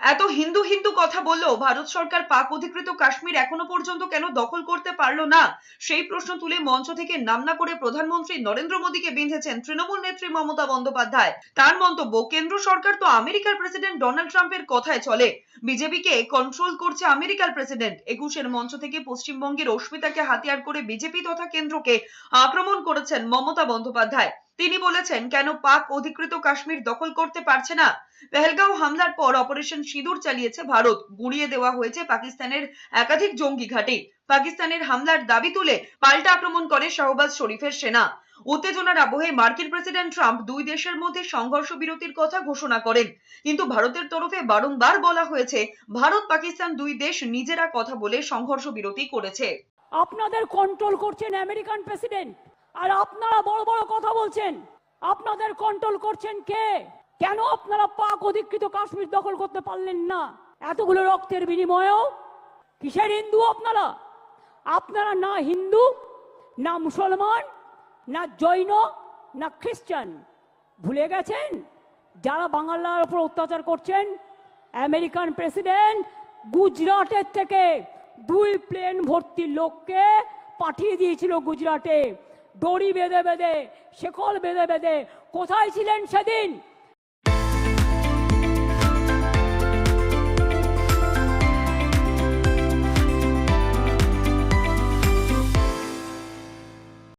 এত হিন্দু হিন্দু কথা বললেও ভারত সরকার পাক অধিকৃত কাশ্মীর এখনও পর্যন্ত কেন দখল করতে পারল না? সেই প্রশ্ন তুলে মঞ্চ থেকে নামনা করে প্রধানমন্ত্রী নরেন্দ্র মোদীকে বেঁধেছেন তৃণমূল নেত্রী মমতা বন্দ্যোপাধ্যায়। তার মন্তব্য, কেন্দ্র সরকার তো আমেরিকার প্রেসিডেন্ট ডোনাল্ড ট্রাম্পের কথায় চলে। বিজেপিকে কন্ট্রোল করছে আমেরিকার প্রেসিডেন্ট। একুশের মঞ্চ থেকে পশ্চিমবঙ্গের অস্মিতাকে হাতিয়ার করে বিজেপি তথা কেন্দ্রকে আক্রমণ করেছেন মমতা বন্দ্যোপাধ্যায়। তিনি বলেছেন, কেন পাক অধিকৃত কাশ্মীর দখল করতে পারছে না? পেহেলগাঁও হামলার পর অপারেশন সিঁদুর চালিয়েছে ভারত। গুড়িয়ে দেওয়া হয়েছে পাকিস্তানের একাধিক জঙ্গি ঘাঁটি। পাকিস্তানের হামলার দাবি তুলে পাল্টা আক্রমণ করে শাহবাজ শরীফের সেনা। উত্তেজনার আবহে মার্কিন প্রেসিডেন্ট ট্রাম্প দুই দেশের মধ্যে সংঘর্ষ বিরতির কথা ঘোষণা করেন। কিন্তু ভারতের তরফে বারংবার বলা হয়েছে, ভারত পাকিস্তান দুই দেশ নিজেরা কথা বলে সংঘর্ষ বিরতি করেছে। আপনাদের কন্ট্রোল করছেন আমেরিকান প্রেসিডেন্ট আর আপনারা বড় বড় কথা বলছেন। আপনাদের কন্ট্রোল করছেন কে? কেন আপনারা পাক অধিকৃত কাশ্মীর দখল করতে পারলেন না? এতগুলো রক্তের বিনিময়েও? কিসের হিন্দু আপনারা? আপনারা না হিন্দু, না মুসলমান, না জৈন, না খ্রিস্টান। ভুলে গেছেন? যারা বাংলার উপর অত্যাচার করছেন, আমেরিকান প্রেসিডেন্ট গুজরাটের থেকে দুই প্লেন ভর্তি লোককে পাঠিয়ে দিয়েছিল গুজরাটে। দড়ি বেঁধে বেঁধে শেকল বেঁধে বেঁধে কোথায় ছিলেন সেদিন?